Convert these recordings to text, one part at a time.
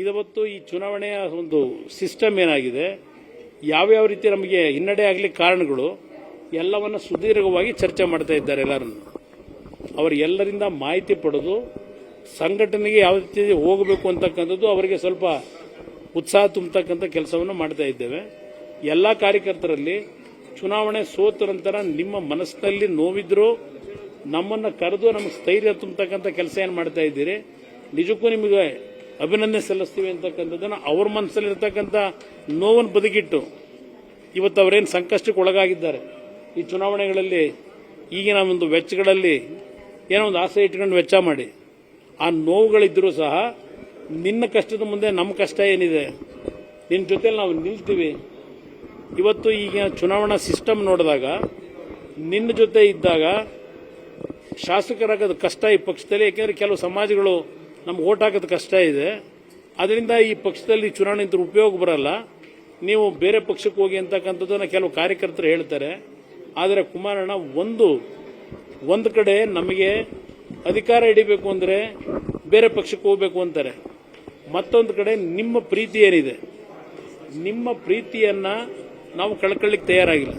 ಇವತ್ತು ಈ ಚುನಾವಣೆಯ ಒಂದು ಸಿಸ್ಟಮ್ ಏನಾಗಿದೆ, ಯಾವ್ಯಾವ ರೀತಿ ನಮಗೆ ಹಿನ್ನಡೆ ಆಗಲಿಕ್ಕೆ ಕಾರಣಗಳು, ಎಲ್ಲವನ್ನ ಸುದೀರ್ಘವಾಗಿ ಚರ್ಚೆ ಮಾಡ್ತಾ ಇದ್ದಾರೆ ಎಲ್ಲರನ್ನು. ಅವರು ಎಲ್ಲರಿಂದ ಮಾಹಿತಿ ಪಡೆದು ಸಂಘಟನೆಗೆ ಯಾವ ರೀತಿ ಹೋಗಬೇಕು ಅಂತಕ್ಕಂಥದ್ದು ಅವರಿಗೆ ಸ್ವಲ್ಪ ಉತ್ಸಾಹ ತುಂಬತಕ್ಕಂಥ ಕೆಲಸವನ್ನು ಮಾಡ್ತಾ ಇದ್ದೇವೆ. ಎಲ್ಲ ಕಾರ್ಯಕರ್ತರಲ್ಲಿ ಚುನಾವಣೆ ಸೋತ ನಂತರ ನಿಮ್ಮ ಮನಸ್ಸಿನಲ್ಲಿ ನೋವಿದ್ರು ನಮ್ಮನ್ನು ಕರೆದು ನಮಗೆ ಸ್ಥೈರ್ಯ ತುಂಬತಕ್ಕಂಥ ಕೆಲಸ ಏನು ಮಾಡ್ತಾ ಇದ್ದೀರಿ? ನಿಜಕ್ಕೂ ನಿಮಗೆ ಅಭಿನಂದನೆ ಸಲ್ಲಿಸ್ತೀವಿ ಅಂತಕ್ಕಂಥದ್ದನ್ನು ಅವ್ರ ಮನಸ್ಸಲ್ಲಿರ್ತಕ್ಕಂಥ ನೋವನ್ನು ಬದುಕಿಟ್ಟು ಇವತ್ತು ಅವರೇನು ಸಂಕಷ್ಟಕ್ಕೆ ಒಳಗಾಗಿದ್ದಾರೆ. ಈ ಚುನಾವಣೆಗಳಲ್ಲಿ ಈಗಿನ ಒಂದು ವೆಚ್ಚಗಳಲ್ಲಿ ಏನೋ ಒಂದು ಆಸೆ ಇಟ್ಕೊಂಡು ವೆಚ್ಚ ಮಾಡಿ. ಆ ನೋವುಗಳಿದ್ದರೂ ಸಹ ನಿನ್ನ ಕಷ್ಟದ ಮುಂದೆ ನಮ್ಮ ಕಷ್ಟ ಏನಿದೆ? ನಿನ್ನ ಜೊತೆಲಿ ನಾವು ನಿಲ್ತೀವಿ. ಇವತ್ತು ಈಗ ಚುನಾವಣಾ ಸಿಸ್ಟಮ್ ನೋಡಿದಾಗ, ನಿನ್ನ ಜೊತೆ ಇದ್ದಾಗ ಶಾಸಕರಾಗೋದು ಕಷ್ಟ ಈ ಪಕ್ಷದಲ್ಲಿ ಏಕೆಂದರೆ ಕೆಲವು ಸಮಾಜಗಳು ನಮ್ಗೆ ಓಟ್ ಹಾಕೋದು ಕಷ್ಟ ಇದೆ. ಅದರಿಂದ ಈ ಪಕ್ಷದಲ್ಲಿ ಚುನಾವಣೆ ಅಂತ ಉಪಯೋಗ ಬರಲ್ಲ. ನೀವು ಬೇರೆ ಪಕ್ಷಕ್ಕೆ ಹೋಗಿ ಅಂತಕ್ಕಂಥದ್ದನ್ನು ಕೆಲವು ಕಾರ್ಯಕರ್ತರು ಹೇಳ್ತಾರೆ. ಆದರೆ ಕುಮಾರಣ್ಣ, ಒಂದು ಒಂದು ಕಡೆ ನಮಗೆ ಅಧಿಕಾರ ಹಿಡಿಬೇಕು ಅಂದರೆ ಬೇರೆ ಪಕ್ಷಕ್ಕೆ ಹೋಗಬೇಕು ಅಂತಾರೆ. ಮತ್ತೊಂದು ಕಡೆ ನಿಮ್ಮ ಪ್ರೀತಿ ಏನಿದೆ? ನಿಮ್ಮ ಪ್ರೀತಿಯನ್ನು ನಾವು ಕಳ್ಕೊಳ್ಳಿಕ್ಕೆ ತಯಾರಾಗಿಲ್ಲ.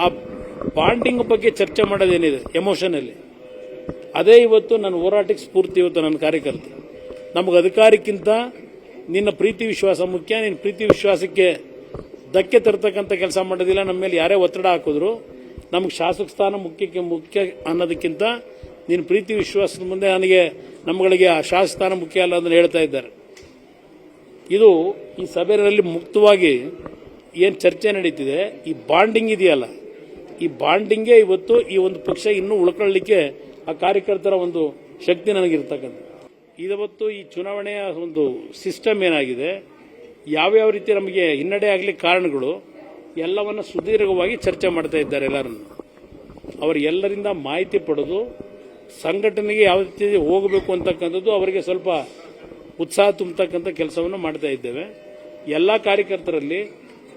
ಆ ಬಾಂಡಿಂಗ್ ಬಗ್ಗೆ ಚರ್ಚೆ ಮಾಡೋದೇನಿದೆ? ಎಮೋಷನಲ್ಲಿ ಅದೇ ಇವತ್ತು ನನ್ನ ಹೋರಾಟಕ್ಕೆ ಸ್ಫೂರ್ತಿ ಇವತ್ತು ನನ್ನ ಕಾರ್ಯಕರ್ತ. ನಮಗೆ ಅಧಿಕಾರಕ್ಕಿಂತ ನಿನ್ನ ಪ್ರೀತಿ ವಿಶ್ವಾಸ ಮುಖ್ಯ. ನಿನ್ನ ಪ್ರೀತಿ ವಿಶ್ವಾಸಕ್ಕೆ ಧಕ್ಕೆ ತರ್ತಕ್ಕಂಥ ಕೆಲಸ ಮಾಡೋದಿಲ್ಲ. ನಮ್ಮ ಮೇಲೆ ಯಾರೇ ಒತ್ತಡ ಹಾಕಿದ್ರು ನಮಗೆ ಶಾಸಕ ಸ್ಥಾನ ಮುಖ್ಯಕ್ಕೆ ಮುಖ್ಯ ಅನ್ನೋದಕ್ಕಿಂತ ನಿನ್ನ ಪ್ರೀತಿ ವಿಶ್ವಾಸದ ಮುಂದೆ ನನಗೆ ನಮ್ಮಗಳಿಗೆ ಆ ಶಾಸಕ ಸ್ಥಾನ ಮುಖ್ಯ ಅಲ್ಲ ಅಂತ ಹೇಳ್ತಾ ಇದ್ದಾರೆ. ಇದು ಈ ಸಭೆಯಲ್ಲಿ ಮುಕ್ತವಾಗಿ ಏನು ಚರ್ಚೆ ನಡೀತಿದೆ, ಈ ಬಾಂಡಿಂಗ್ ಇದೆಯಲ್ಲ, ಈ ಬಾಂಡಿಂಗೇ ಇವತ್ತು ಈ ಒಂದು ಪಕ್ಷ ಇನ್ನೂ ಉಳ್ಕೊಳ್ಳಿಕ್ಕೆ ಆ ಕಾರ್ಯಕರ್ತರ ಒಂದು ಶಕ್ತಿ ನನಗಿರ್ತಕ್ಕಂಥ. ಇದವತ್ತು ಈ ಚುನಾವಣೆಯ ಒಂದು ಸಿಸ್ಟಮ್ ಏನಾಗಿದೆ, ಯಾವ್ಯಾವ ರೀತಿ ನಮಗೆ ಹಿನ್ನಡೆ ಆಗಲಿ ಕಾರಣಗಳು, ಎಲ್ಲವನ್ನ ಸುದೀರ್ಘವಾಗಿ ಚರ್ಚೆ ಮಾಡ್ತಾ ಇದ್ದಾರೆ ಎಲ್ಲರನ್ನು. ಅವರು ಎಲ್ಲರಿಂದ ಮಾಹಿತಿ ಪಡೆದು ಸಂಘಟನೆಗೆ ಯಾವ ರೀತಿ ಹೋಗಬೇಕು ಅಂತಕ್ಕಂಥದ್ದು ಅವರಿಗೆ ಸ್ವಲ್ಪ ಉತ್ಸಾಹ ತುಂಬತಕ್ಕಂಥ ಕೆಲಸವನ್ನು ಮಾಡ್ತಾ ಇದ್ದೇವೆ. ಎಲ್ಲ ಕಾರ್ಯಕರ್ತರಲ್ಲಿ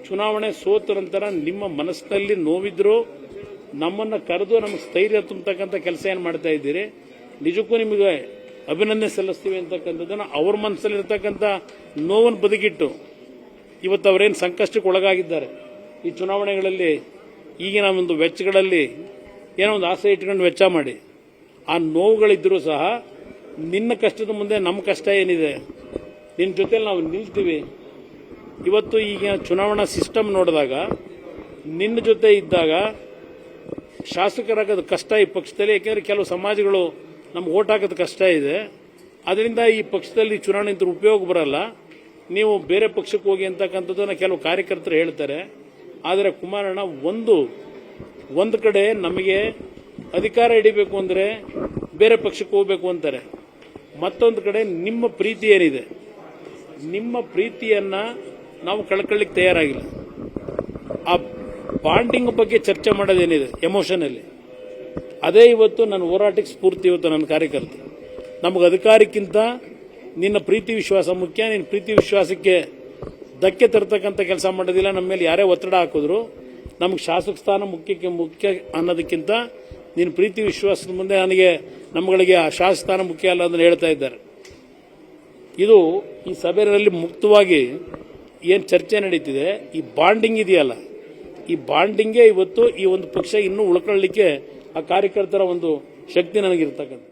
ಚುನಾವಣೆ ಸೋತ ನಂತರ ನಿಮ್ಮ ಮನಸ್ಸಿನಲ್ಲಿ ನೋವಿದ್ರು ನಮ್ಮನ್ನು ಕರೆದು ನಮಗೆ ಸ್ಥೈರ್ಯ ತುಂಬತಕ್ಕಂಥ ಕೆಲಸ ಏನು ಮಾಡ್ತಾ ಇದ್ದೀರಿ? ನಿಜಕ್ಕೂ ನಿಮಗೆ ಅಭಿನಂದನೆ ಸಲ್ಲಿಸ್ತೀವಿ ಅಂತಕ್ಕಂಥದ್ದನ್ನು ಅವ್ರ ಮನಸ್ಸಲ್ಲಿರ್ತಕ್ಕಂಥ ನೋವನ್ನು ಬದುಕಿಟ್ಟು ಇವತ್ತು ಅವರೇನು ಸಂಕಷ್ಟಕ್ಕೆ ಒಳಗಾಗಿದ್ದಾರೆ. ಈ ಚುನಾವಣೆಗಳಲ್ಲಿ ಈಗಿನ ಒಂದು ವೆಚ್ಚಗಳಲ್ಲಿ ಏನೋ ಒಂದು ಆಸೆ ಇಟ್ಕೊಂಡು ವೆಚ್ಚ ಮಾಡಿ. ಆ ನೋವುಗಳಿದ್ದರೂ ಸಹ ನಿನ್ನ ಕಷ್ಟದ ಮುಂದೆ ನಮ್ಮ ಕಷ್ಟ ಏನಿದೆ? ನಿನ್ನ ಜೊತೆಲಿ ನಾವು ನಿಲ್ತೀವಿ. ಇವತ್ತು ಈಗಿನ ಚುನಾವಣಾ ಸಿಸ್ಟಮ್ ನೋಡಿದಾಗ ನಿನ್ನ ಜೊತೆ ಇದ್ದಾಗ ಶಾಸಕರಾಗೋದು ಕಷ್ಟ ಈ ಪಕ್ಷದಲ್ಲಿ, ಯಾಕೆಂದ್ರೆ ಕೆಲವು ಸಮಾಜಗಳು ನಮ್ಗೆ ಓಟ್ ಹಾಕೋದು ಕಷ್ಟ ಇದೆ. ಅದರಿಂದ ಈ ಪಕ್ಷದಲ್ಲಿ ಚುನಾವಣೆ ಅಂತ ಉಪಯೋಗ ಬರಲ್ಲ. ನೀವು ಬೇರೆ ಪಕ್ಷಕ್ಕೆ ಹೋಗಿ ಅಂತಕ್ಕಂಥದ್ದನ್ನು ಕೆಲವು ಕಾರ್ಯಕರ್ತರು ಹೇಳ್ತಾರೆ. ಆದರೆ ಕುಮಾರಣ್ಣ, ಒಂದು ಒಂದು ಕಡೆ ನಮಗೆ ಅಧಿಕಾರ ಹಿಡಿಬೇಕು ಅಂದರೆ ಬೇರೆ ಪಕ್ಷಕ್ಕೆ ಹೋಗಬೇಕು ಅಂತಾರೆ. ಮತ್ತೊಂದು ಕಡೆ ನಿಮ್ಮ ಪ್ರೀತಿ ಏನಿದೆ? ನಿಮ್ಮ ಪ್ರೀತಿಯನ್ನು ನಾವು ಕಳ್ಕೊಳ್ಳಿಕ್ಕೆ ತಯಾರಾಗಿಲ್ಲ. ಆ ಬಾಂಡಿಂಗ್ ಬಗ್ಗೆ ಚರ್ಚೆ ಮಾಡೋದೇನಿದೆ ಎಮೋಷನಲ್ಲಿ ಅದೇ ಇವತ್ತು ನನ್ನ ಹೋರಾಟಕ್ಕೆ ಸ್ಫೂರ್ತಿ ಇವತ್ತು ನನ್ನ ಕಾರ್ಯಕರ್ತ. ನಮಗೆ ಅಧಿಕಾರಕ್ಕಿಂತ ನಿನ್ನ ಪ್ರೀತಿ ವಿಶ್ವಾಸ ಮುಖ್ಯ, ನಿನ್ನ ಪ್ರೀತಿ ವಿಶ್ವಾಸಕ್ಕೆ ಧಕ್ಕೆ ತರ್ತಕ್ಕಂಥ ಕೆಲಸ ಮಾಡೋದಿಲ್ಲ, ನಮ್ಮ ಮೇಲೆ ಯಾರೇ ಒತ್ತಡ ಹಾಕಿದ್ರು, ನಮಗೆ ಶಾಸಕ ಸ್ಥಾನ ಮುಖ್ಯಕ್ಕೆ ಮುಖ್ಯ ಅನ್ನೋದಕ್ಕಿಂತ ನಿನ್ನ ಪ್ರೀತಿ ವಿಶ್ವಾಸದ ಮುಂದೆ ನನಗೆ, ನಮ್ಮಗಳಿಗೆ ಆ ಶಾಸಕ ಸ್ಥಾನ ಮುಖ್ಯ ಅಲ್ಲ ಅಂತ ಹೇಳ್ತಾ ಇದ್ದಾರೆ. ಇದು ಈ ಸಭೆಯಲ್ಲಿ ಮುಕ್ತವಾಗಿ ಏನು ಚರ್ಚೆ ನಡೀತಿದೆ, ಈ ಬಾಂಡಿಂಗ್ ಇದೆಯಲ್ಲ ಈ ಬಾಂಡಿಂಗೇ ಇವತ್ತು ಈ ಒಂದು ಪಕ್ಷ ಇನ್ನೂ ಉಳ್ಕೊಳ್ಳಲಿಕ್ಕೆ ಆ ಕಾರ್ಯಕರ್ತರ ಒಂದು ಶಕ್ತಿ ನನಗಿರ್ತಕ್ಕಂಥ